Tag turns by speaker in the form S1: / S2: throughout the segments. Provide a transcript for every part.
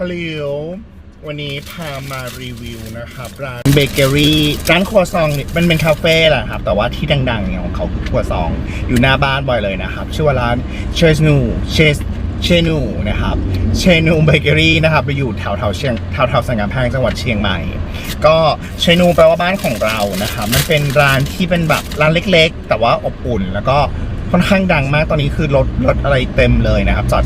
S1: ฮัลโหลวันนี้พามารีวิวนะครับร้านเบเกอรี่ร้านครัวซองเนี่ยมันเป็นคาเฟ่แหละครับ แต่ว่าที่ดังๆเนี่ยของเขาคือครัวซอง อยู่หน้าบ้านบ่อยเลยนะครับ ชื่อว่าร้านเชสนูเชสเชนูนะครับเชนูเบเกอรี่นะครับไปอยู่แถวแถวเชียงแถวแถวสังกำแพงจังหวัดเชียงใหม่ ก็เชนูแปลว่าบ้านของเรานะครับมันเป็นร้านที่เป็นแบบร้านเล็ก ๆ แต่ว่าอบอุ่น แล้วก็ค่อนข้างดังมากตอนนี้คือรถรถอะไรเต็มเลยนะครับจอด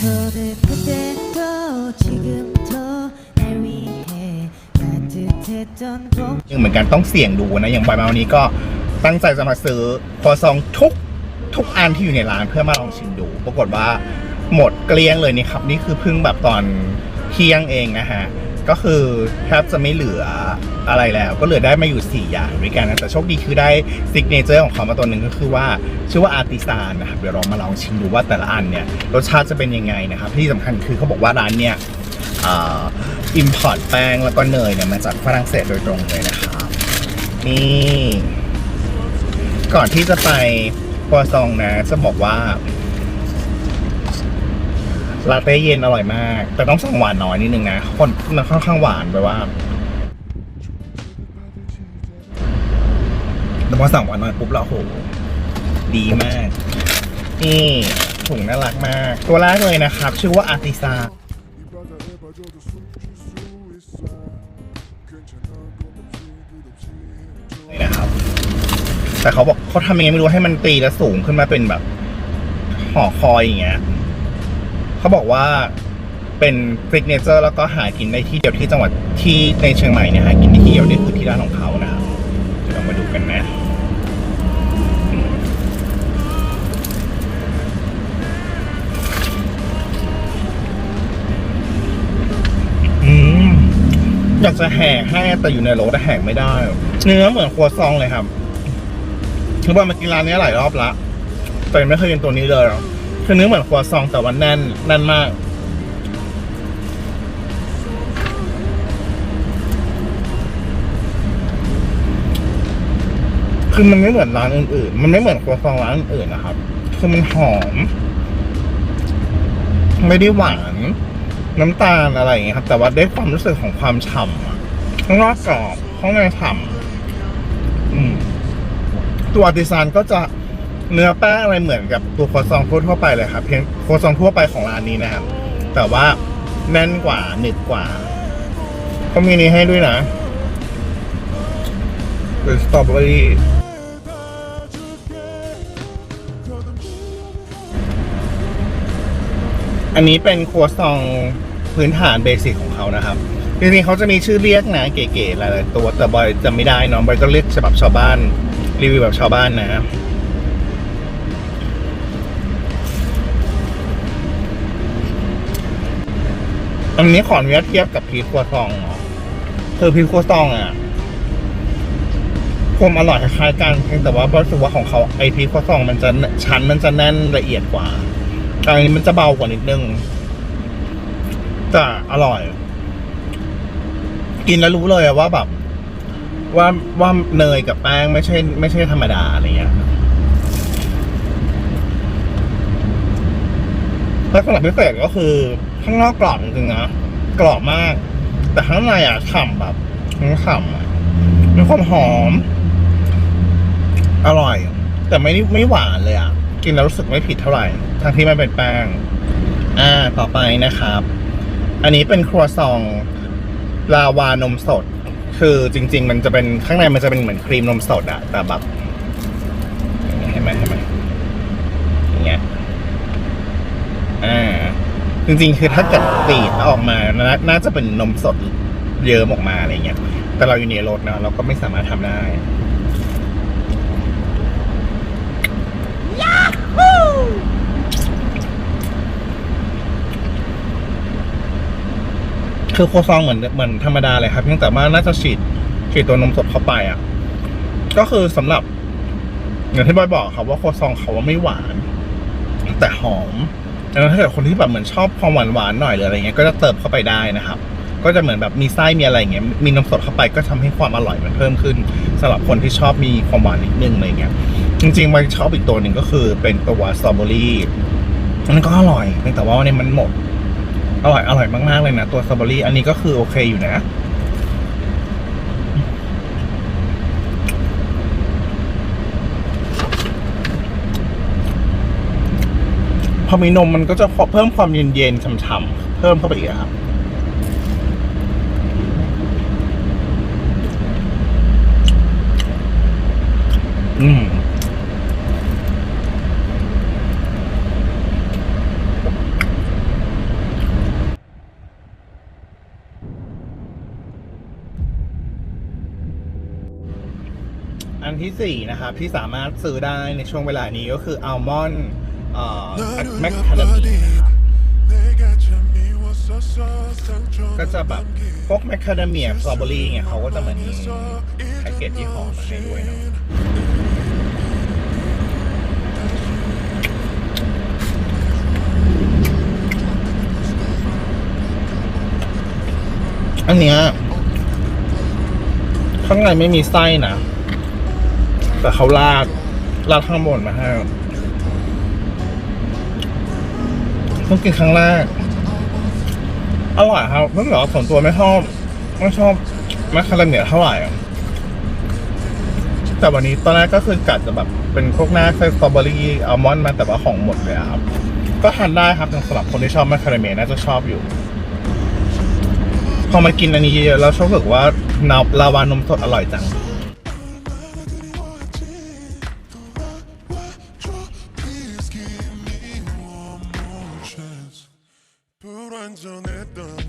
S2: 네 손을 그대로 지금도 날 위해 따뜻했던 봄
S1: ยังเหมือนกันต้องเสี่ยงดูนะ อย่างบอยมาวันนี้ก็ตั้งใจจะมาซื้อครัวซองทุกทุกอันที่อยู่ในร้านเพื่อมาลองชิมดู ปรากฏว่าหมดเกลี้ยงเลยนี่ครับ นี่คือเพิ่งแบบตอนเที่ยงเองนะฮะ ก็คือแทบจะไม่เหลืออะไรแล้ว ก็เหลือได้มาอยู่ 4 อย่างด้วยกันนะแต่โชคดีคือได้ซิกเนเจอร์ของเขามาตัวหนึ่งก็คือว่า ชื่อว่าอาร์ติซานนะครับเดี๋ยวเรามาลองชิมดูว่าแต่ละอันเนี่ย รสชาติจะเป็นยังไงนะครับ ที่สำคัญคือเขาบอกว่าร้านเนี่ยอิมพอร์ตแป้งแล้วก็เนยเนี่ยมาจากฝรั่งเศสโดยตรงเลยนะครับนี่ก่อนที่จะไปครัวซองนะจะบอกว่า ลาเต้เย็นอร่อยมาก แต่ต้องสั่งหวานน้อยนิดนึงนะคนมันค่อนข้างหวานไปว่าแต่พอสั่งหวานน้อยปุ๊บแล้วโหดีมาก นี่ถุงน่ารักมาก ตัวแรกเลยนะครับ ชื่อว่าอาร์ติซานี่นะครับ แต่เขาบอกเขาทำยังไงไม่รู้ให้มันตีแล้วสูงขึ้นมาเป็นแบบห่อคอยอย่างเงี้ย เขาบอกว่าเป็นฟิกเนเจอร์แล้วก็หากินได้ที่เดียวที่จังหวัดที่ในเชียงใหม่เนี่ยหากินได้ที่เดียวนี่คือที่ร้านของเขานะครับเดี๋ยวเรามาดูกันนะอืมอยากจะแหกให้แต่อยู่ในรถแต่แหกไม่ได้ เนื้อเหมือนครัวซองเลยครับคือว่ามากินร้านนี้หลายรอบละแต่ไม่เคยกินตัวนี้เลย คือเนื้อเหมือนครัวซองแต่ว่าแน่นแน่นมาก คือมันไม่เหมือนร้านอื่นๆ มันไม่เหมือนครัวซองร้านอื่นนะครับ คือมันหอม ไม่ได้หวาน น้ำตาลอะไรอย่างเงี้ยครับ แต่ว่าได้ความรู้สึกของความฉ่ำข้างนอกกรอบข้างในฉ่ำตัวอาร์ติซานก็จะ เนื้อแป้งอะไรเหมือนกับตัวคซองทั่วไปเลยครับเพียงคซองทั่วไปของร้านนี้นะครับ แต่ว่าแน่นกว่าหนึบกว่าเขามีนี้ให้ด้วยนะเป็นสตรอเบอรี่อันนี้เป็นครัวซองพื้นฐานเบสิกของเขานะครับจริงๆเขาจะมีชื่อเรียกนะเก๋ๆหลายๆตัวแต่บอยจำไม่ได้น้องบอยก็เรียกฉบับชาวบ้านรีวิวแบบชาวบ้านนะ อันนี้ขออนุญาตเทียบกับพีคครัวซองเนาะคือพีคครัวซองอะความอร่อยคล้ายกันเพียงแต่ว่ารู้สึกว่าของเขาไอพีคครัวซองมันจะชั้นมันจะแน่นละเอียดกว่าอันนี้มันจะเบากว่านิดนึงแต่อร่อย กินแล้วรู้เลยว่าแบบ ว่าว่าเนยกับแป้งไม่ใช่ ไม่ใช่ธรรมดาอะไรเงี้ย ล้วสำหรับพิเศษก็คือข้างนอกกรอบจริงๆนะกรอบมาก แต่ข้างในอะฉ่ำแบบมันฉ่ำอะมีความหอม อร่อย แต่ไม่ได้ไม่หวานเลยอะ กินแล้วรู้สึกไม่ผิดเท่าไหร่ทั้งที่มันเป็นแป้งอ่าต่อไปนะครับ อันนี้เป็นครัวซองลาวานมสด คือจริง ๆ มันจะเป็นข้างในมันจะเป็นเหมือนครีมนมสดอะแต่แบบเห็นไหมเห็นไหมอย่างเงี้ย อ่า จริงๆ คือถ้าเกิดตีดออกมานาน่าจะเป็นนมสดเยิ้มออกมาอะไรเงี้ย แต่เราอยู่ในรถนะเราก็ไม่สามารถทำได้คือโคซองเหมือนเหมือนธรรมดาเลยครับเพียงแต่ว่าน่าจะฉีดฉีดตัวนมสดเข้าไปอะ ก็คือสำหรับอย่างที่บอยบอกครับว่าโคซองเขาว่าไม่หวาน แต่หอม ดังนั้นถ้าเกิดคนที่แบบเหมือนชอบความหวานหวานๆหน่อยหรืออะไรเงี้ยก็จะเติมเข้าไปได้นะครับ ก็จะเหมือนแบบมีไส้มีอะไรเงี้ยมีนมสดเข้าไปก็ทำให้ความอร่อยมันเพิ่มขึ้นสำหรับคนที่ชอบมีความหวานนิดนึงอะไรเงี้ยจริงๆบอยชอบอีกตัวหนึ่งก็คือเป็นตัวสตรอเบอรี่อันนั้นก็อร่อยแต่ว่าวันนี้มันหมดอร่อยอร่อยมากๆเลยนะตัวสตรอเบอรี่อันนี้ก็คือโอเคอยู่นะ พอมีนมมันก็จะเพิ่มความเย็นๆฉ่ำๆเพิ่มเข้าไปอีกครับอืมอันที่สี่นะครับ ที่สามารถซื้อได้ในช่วงเวลานี้ก็คืออัลมอนด์ แมคคาเดมีก็จะแบบพวกแมคคาเดเมียสตรอเบอรี่เนี่ยเขาก็จะเหมือนมีแพ็กเกจที่ห่อมาให้ด้วยเนาะอันเนี้ยข้างในไม่มีไส้นะ แต่เขาลาดลาดข้างบนมาให้ พิ่งกินครั้งแรกอร่อยครับเพิ่งเหรอส่วนตัวไม่ชอบไม่ชอบแมคคาเดเมียเท่าไหร่อะแต่วันนี้ตอนแรกก็คือกะจะแบบเป็นพวกหน้าไส้สตรอเบอรี่อัลมอนด์มาแต่ว่าของหมดเลยครับ ก็ทานได้ครับสำหรับคนที่ชอบแมคคาเดเมียน่าจะชอบอยู่ พอมากินอันนี้เยอะๆแล้วชอบรู้สึกว่านาลาวานมสดอร่อยจัง
S3: 생존했던